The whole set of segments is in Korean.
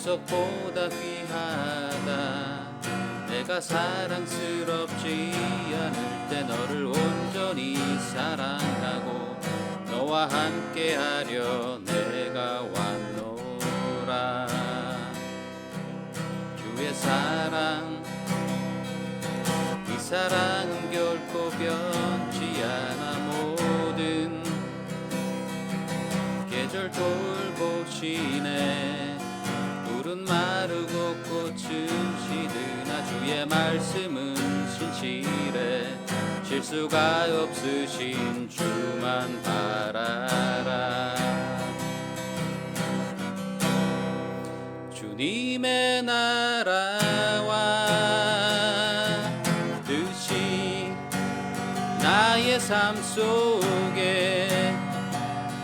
보석보다 귀하다. 내가 사랑스럽지 않을 때 너를 온전히 사랑하고 너와 함께 하려 내가 왔노라. 주의 사랑 이 사랑은 결코 변치 않아. 모든 계절 돌보시네 주의 말씀은 신실해. 실수가 없으신 주만 바라라. 주님의 나라와 뜻이 나의 삶 속에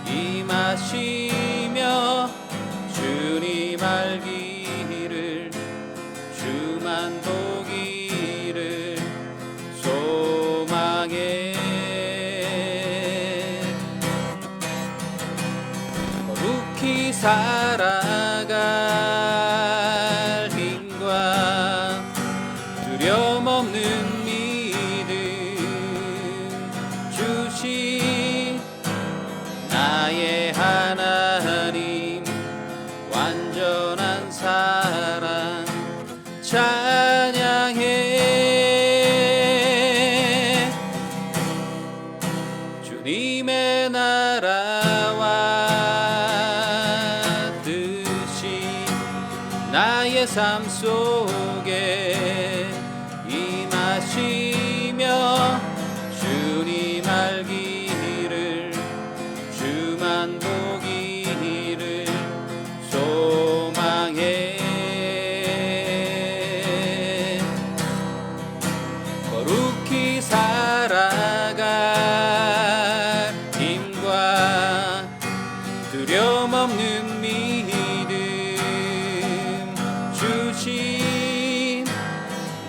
임하시며 주님 알기 거 나의 삶 속에 임하시며 주님 알기를 주만 보기를 소망해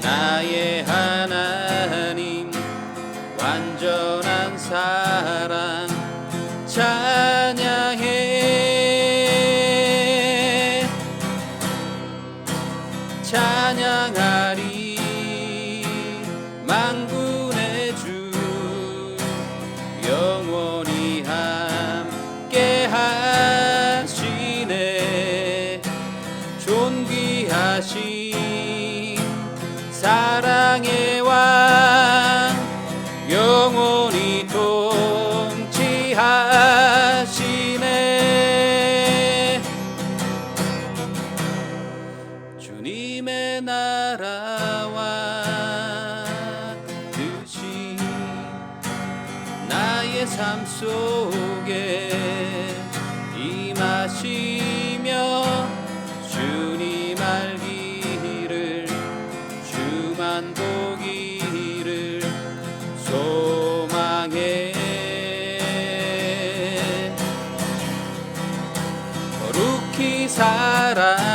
나의 하나님 완전한 사랑 찬양해 나라와 뜻이 나의 삶 속에 임하시며 주님 알기를 주만 보기를 소망해. 거룩히 살아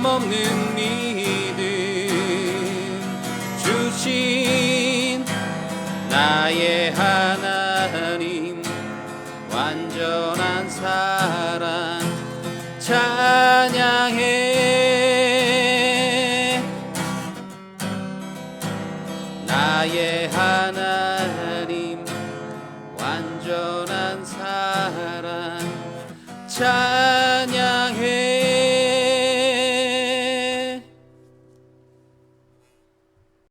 두려움 없는 믿음. 주신 나의 하나님 완전한 사랑 찬양해. 나의 하나님 완전한 사랑 찬양